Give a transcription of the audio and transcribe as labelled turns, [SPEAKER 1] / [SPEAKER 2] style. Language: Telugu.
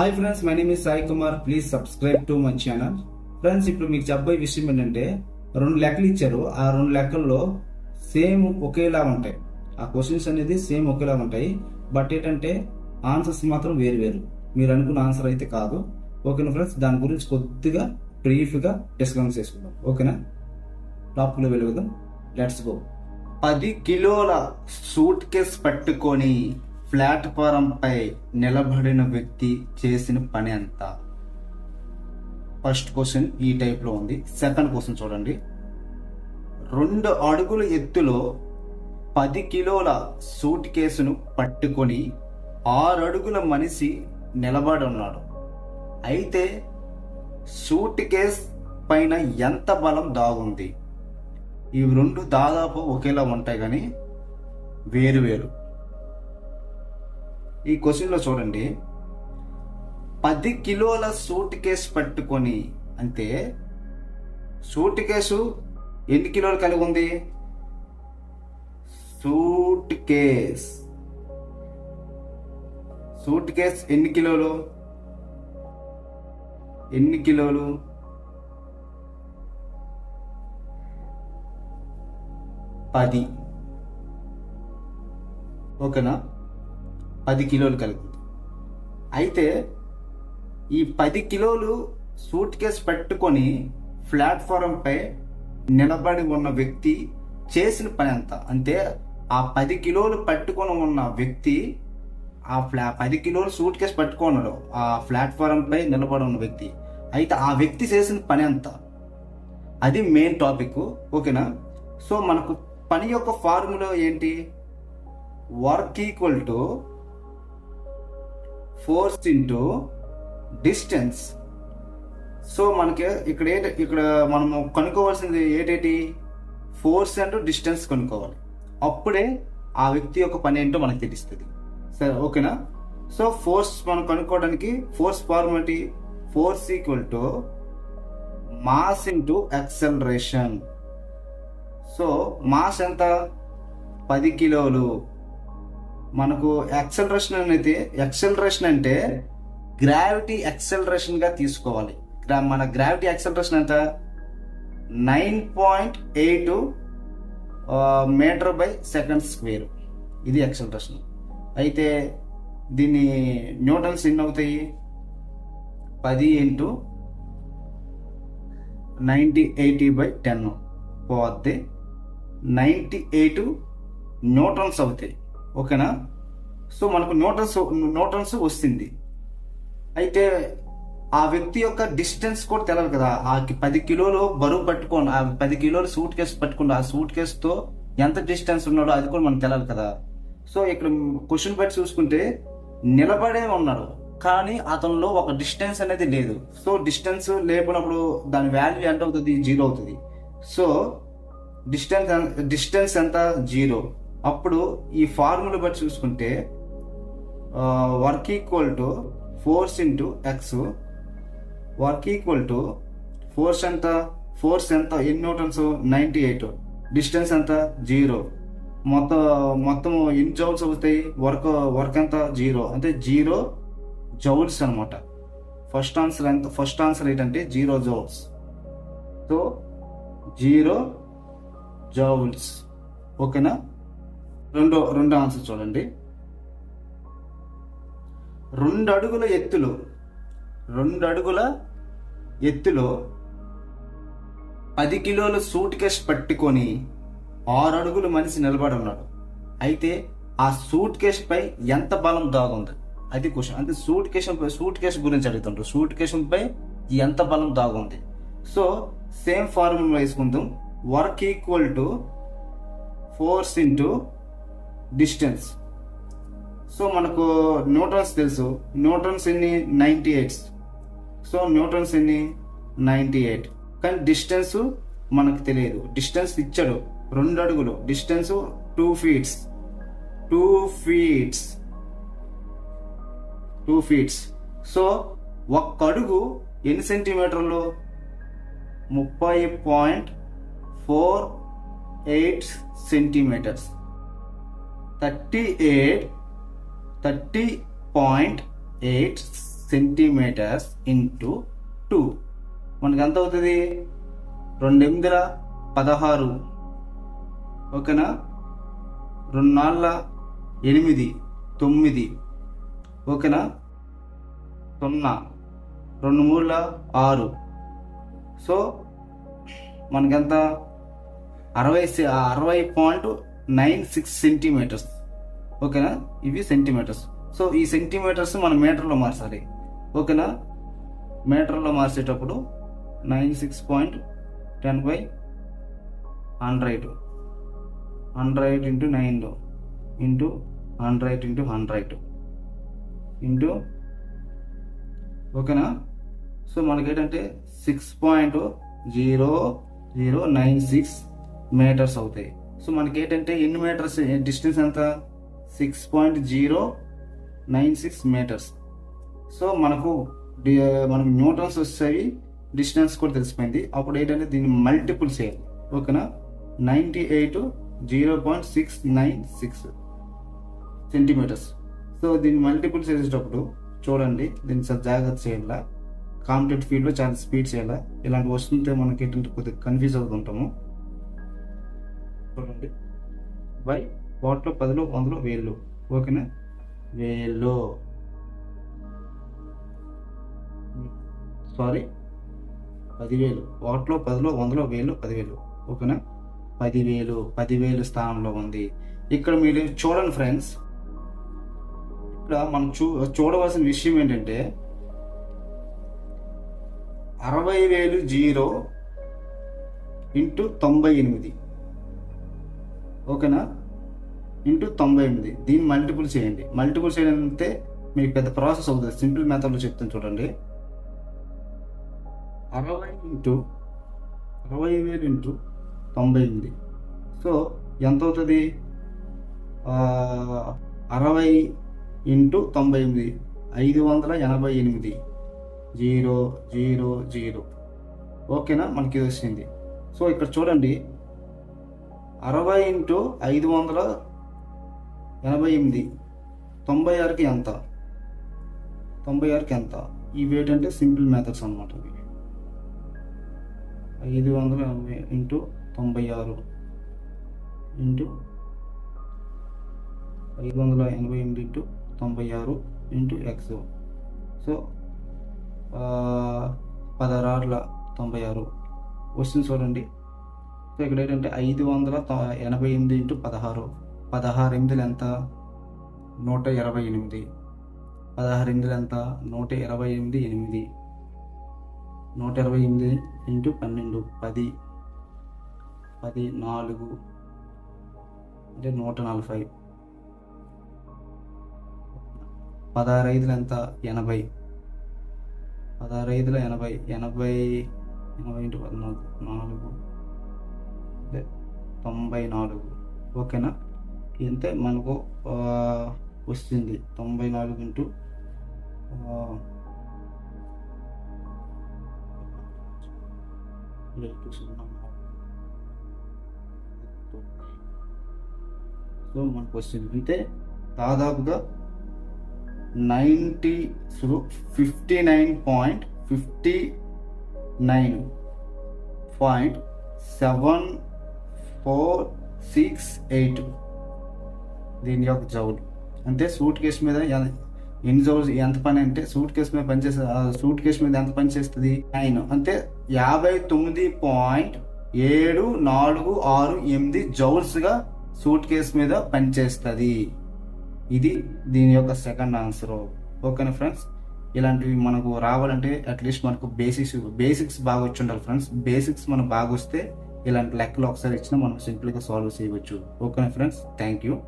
[SPEAKER 1] Hi friends my name is Sai Kumar please subscribe to my channel friends ఇప్పుడు మీకు చెప్పే విషయం ఏంటంటే రెండు లెక్కలు ఇచ్చారు. ఆ రెండు లెక్కల్లో సేమ్ ఒకేలా ఉంటాయి. ఆ క్వశ్చన్స్ అనేది సేమ్ ఒకేలా ఉంటాయి. బట్ ఏంటంటే ఆన్సర్స్ మాత్రం వేరు వేరు. మీరు అనుకున్న ఆన్సర్ అయితే కాదు. ఓకేనా ఫ్రెండ్స్ దాని గురించి కొద్దిగా బ్రీఫ్గా డిస్కస్ చేసుకుందాం. ఓకేనా టాప్లో వెలుగుదాం. లెట్స్ గో పది కిలోల సూట్ కేస్ పట్టుకొని ప్లాట్ఫారం పై నిలబడిన వ్యక్తి చేసిన పని ఎంత ఫస్ట్ క్వశ్చన్ ఈ టైప్లో ఉంది. సెకండ్ క్వశ్చన్ చూడండి. రెండు అడుగుల ఎత్తులో పది కిలోల సూట్ కేసును పట్టుకొని ఆరు అడుగుల మనిషి నిలబడి ఉన్నాడు. అయితే సూట్ కేస్ పైన ఎంత బలం దాగుంది? ఇవి రెండు దాదాపు ఒకేలా ఉంటాయి కానీ వేరు వేరు. ఈ క్వశ్చన్లో చూడండి. పది కిలోల సూట్ కేసు పట్టుకొని అంటే సూట్ కేసు ఎన్ని కిలోలు కలిగి ఉంది? Suit case. సూట్ కేస్ ఎన్ని కిలోలు? ఎన్ని కిలోలు? పది. ఓకేనా? పది కిలోలు కలుగుతుంది అయితే ఈ పది కిలోలు సూట్ కేస్ పెట్టుకొని ప్లాట్ఫారంపై నిలబడి ఉన్న వ్యక్తి చేసిన పని ఎంత అంటే ఆ పది కిలోలు పట్టుకొని ఉన్న వ్యక్తి ఆ ఫ్లా పది కిలోలు సూట్ కేసు పట్టుకున్నాడు ఆ ప్లాట్ఫారంపై నిలబడి ఉన్న వ్యక్తి. అయితే ఆ వ్యక్తి చేసిన పని ఎంత అది మెయిన్ టాపిక్. ఓకేనా? సో మనకు పని యొక్క ఫార్ములా ఏంటి? Work equal to force into distance. So మనకి ఇక్కడ ఏ ఇక్కడ మనము కనుక్కోవాల్సింది ఏంటేటి? ఫోర్స్ అండ్ డిస్టెన్స్ కనుక్కోవాలి. అప్పుడే ఆ వ్యక్తి యొక్క పని ఏంటో మనకు తెలుస్తుంది. సరే ఓకేనా? సో ఫోర్స్ మనం కనుక్కోవడానికి force formula force equal to mass into acceleration. So mass ఎంత? పది కిలోలు. మనకు యాక్సలరేషన్ అనేది యాక్సలరేషన్ అంటే గ్రావిటీ యాక్సలరేషన్గా తీసుకోవాలి. మన గ్రావిటీ యాక్సలరేషన్ ఎంత? Nine point eight metre by second square ఇది యాక్సలరేషన్ అయితే దీన్ని న్యూటన్స్ ఎన్ని అవుతాయి? పది into ninety eighty by ten పోతే నైంటీ ఎయిట్ న్యూటన్స్ అవుతాయి. ఓకేనా? సో మనకు న్యూటన్స్ న్యూటన్స్ వస్తుంది. అయితే ఆ వ్యక్తి యొక్క డిస్టెన్స్ కూడా తెలియదు కదా. ఆ పది కిలోలు బరువు పట్టుకోండి ఆ పది కిలోలు సూట్ కేసు పట్టుకోండి ఆ సూట్ కేసుతో ఎంత డిస్టెన్స్ ఉన్నాడో అది కూడా మనకు తెలియదు కదా. సో ఇక్కడ క్వశ్చన్ బట్టి చూసుకుంటే నిలబడే ఉన్నాడు కానీ అతనిలో ఒక డిస్టెన్స్ అనేది లేదు. సో డిస్టెన్స్ లేకున్నప్పుడు దాని వాల్యూ ఎంత అవుతుంది? జీరో అవుతుంది. సో డిస్టెన్స్ డిస్టెన్స్ ఎంత? జీరో. అప్పుడు ఈ ఫార్ములా బట్టి చూసుకుంటే work equal to force into X. Work equal to force ఎంత? ఫోర్స్ ఎంత? ఎన్ని న్యూటన్స్? Ninety eight. డిస్టెన్స్ ఎంత? జీరో. మొత్తం మొత్తం ఎన్ని జౌల్స్ అవుతాయి? వర్క్ వర్క్ ఎంత? జీరో. అంటే జీరో జౌల్స్ అనమాట ఫస్ట్ ఆన్సర్ ఎంత? ఫస్ట్ ఆన్సర్ ఏంటంటే zero joules. So zero joules. ఓకేనా? రెండో రెండో ఆన్సర్ చూడండి. రెండు అడుగుల ఎత్తులో రెండు అడుగుల ఎత్తులో పది కిలోల సూట్ కేస్ పట్టుకొని ఆరు అడుగుల మనిషి నిలబడి ఉన్నాడు. అయితే ఆ సూట్ కేస్ పై ఎంత బలం దాగుంది? అది క్వశ్చన్. అంటే సూట్ కేసు సూట్ కేసు గురించి అడుగుతుంటారు సూట్ కేసు పై ఎంత బలం దాగుంది? సో సేమ్ ఫార్ములా వేసుకుందాం. Work equal to force into distance. So మనకు న్యూటన్స్ తెలుసు. న్యూటన్స్ ఎన్ని? నైంటీ ఎయిట్ సో న్యూటన్స్ ఎన్ని? Ninety eight. కానీ డిస్టెన్స్ మనకు తెలియదు. డిస్టెన్స్ ఇచ్చాడు. రెండు అడుగులు. Distance two feets. Two feets. Two feets. So ఒక్క అడుగు ఎన్ని సెంటీమీటర్లు? ముప్పై point four eight centimetres. Thirty eight thirty point eight centimetres into two మనకి ఎంత అవుతుంది? రెండు ఎనిమిదిల పదహారు. ఓకేనా? రెండు నాళ్ళ ఎనిమిది తొమ్మిది. ఓకేనా? సున్నా. రెండు మూడుల ఆరు. సో మనకెంత అరవై సె- అరవై పాయింట్ నైన్ సిక్స్ సెంటీమీటర్స్ ఓకేనా? ఇవి సెంటీమీటర్స్ సో ఈ సెంటీమీటర్స్ మనం మీటర్లో మార్చాలి. ఓకేనా? మీటర్లో మార్చేటప్పుడు nine six point ten by hundred hundred into nine into hundred into hundred into ఓకేనా? సో మనకేంటంటే six point zero zero nine six metres అవుతాయి. సో మనకి ఏంటంటే ఎన్ని మీటర్స్ డిస్టెన్స్ ఎంత? Six point zero nine six metres. So మనకు మనకు న్యూటన్స్ వస్తాయి డిస్టెన్స్ కూడా తెలిసిపోయింది. అప్పుడు ఏంటంటే దీన్ని మల్టిపుల్ చేయాలి. ఓకేనా? Ninety eight zero point six nine six centimetres. So దీన్ని మల్టిపుల్ చేసేటప్పుడు చూడండి దీన్ని చాలా జాగ్రత్త చేయాలా? కాంపిటేటివ్ ఫీల్డ్లో చాలా స్పీడ్ చేయాలా? ఇలాంటి వస్తుంటే మనకి ఏంటంటే కొద్దిగా కన్ఫ్యూజ్ అవుతుంటాము. చూడండి బై వాటిలో పదిలో వందలో వేలు ఓకేనా? వేలు సారీ. పదివేలు. వాటిలో పదిలో వందలో వేలు పదివేలు. ఓకేనా? పదివేలు. పదివేలు స్థానంలో ఉంది. ఇక్కడ మీరు చూడండి ఫ్రెండ్స్. ఇక్కడ మనం చూ చూడవలసిన విషయం ఏంటంటే అరవై వేలు జీరో ఇంటూ తొంభై ఎనిమిది. ఓకేనా? ఇంటూ తొంభై ఎనిమిది. దీన్ని మల్టిపుల్ చేయండి. మల్టిపుల్ చేయడం అంటే మీకు పెద్ద ప్రాసెస్ అవుతుంది. సింపుల్ మెథడ్లో చెప్తాను చూడండి. అరవై ఇంటూ అరవై వేలు ఇంటూ తొంభై ఎనిమిది. సో ఎంత అవుతుంది? అరవై ఇంటూ తొంభై ఎనిమిది. ఐదు వందల ఎనభై ఎనిమిది. Zero zero zero. ఓకేనా? మనకి ఇది వచ్చింది. సో ఇక్కడ చూడండి. అరవై ఇంటూ ఐదు వందల ఎనభై ఎనిమిది. తొంభై ఆరుకి ఎంత? తొంభై ఆరుకి ఎంత? ఇవి ఏంటంటే సింపుల్ మెథడ్స్ అనమాట ఇవి ఐదు వందల ఎనభై ఇంటూ తొంభై ఆరు ఇంటూ ఐదు వందల ఎనభై ఎనిమిది ఇంటూ తొంభై ఆరు ఇంటూ ఎక్స్ సో పదహారు ఆరుల తొంభై ఆరు. వస్తుంది చూడండి. ఇక్కడ ఏంటంటే ఐదు వందల తొ- ఎనభై ఎనిమిది ఇంటూ పదహారు. పదహారు ఎనిమిదిలు ఎంత నూట ఇరవై ఎనిమిది. పదహారు ఎనిమిదిలు ఎంత నూట ఇరవై ఎనిమిది ఎనిమిది. నూట ఇరవై ఎనిమిది ఇంటూ పన్నెండు. పది. పది నాలుగు. అంటే నూట నలభై. పదహారు ఐదులు ఎంత ఎనభై. పదహారు ఐదుల ఎనభై ఎనభై ఎనభై ఇంటూ పద్నాలుగు. నాలుగు. తొంభై నాలుగు. ఓకేనా? ఎంత మనకు వస్తుంది. తొంభై నాలుగు ఇంటూ సో మనకు వస్తుంది. అంటే దాదాపుగా ninety so fifty nine point fifty nine point seven four six eight. దీని యొక్క జౌల్. అంటే సూట్ కేసు మీద ఎన్ని జౌల్స్ ఎంత పని అంటే సూట్ కేసు మీద పనిచేస్తే సూట్ కేసు మీద ఎంత పని చేస్తుంది? నైన్. అంటే యాభై తొమ్మిది పాయింట్ ఏడు నాలుగు ఆరు ఎనిమిది జౌల్స్గా సూట్ కేసు మీద పనిచేస్తుంది ఇది దీని యొక్క సెకండ్ ఆన్సర్. ఓకేనా ఫ్రెండ్స్? ఇలాంటివి మనకు రావాలంటే అట్లీస్ట్ మనకు బేసిక్స్ బేసిక్స్ బాగా వచ్చి ఉండాలి ఫ్రెండ్స్. బేసిక్స్ మనకు బాగా వస్తే ఇలాంటి లెక్కలు ఒకసారి ఇచ్చినా మనం సింపుల్గా సాల్వ్ చేయవచ్చు. ఓకేనా ఫ్రెండ్స్ థ్యాంక్ యూ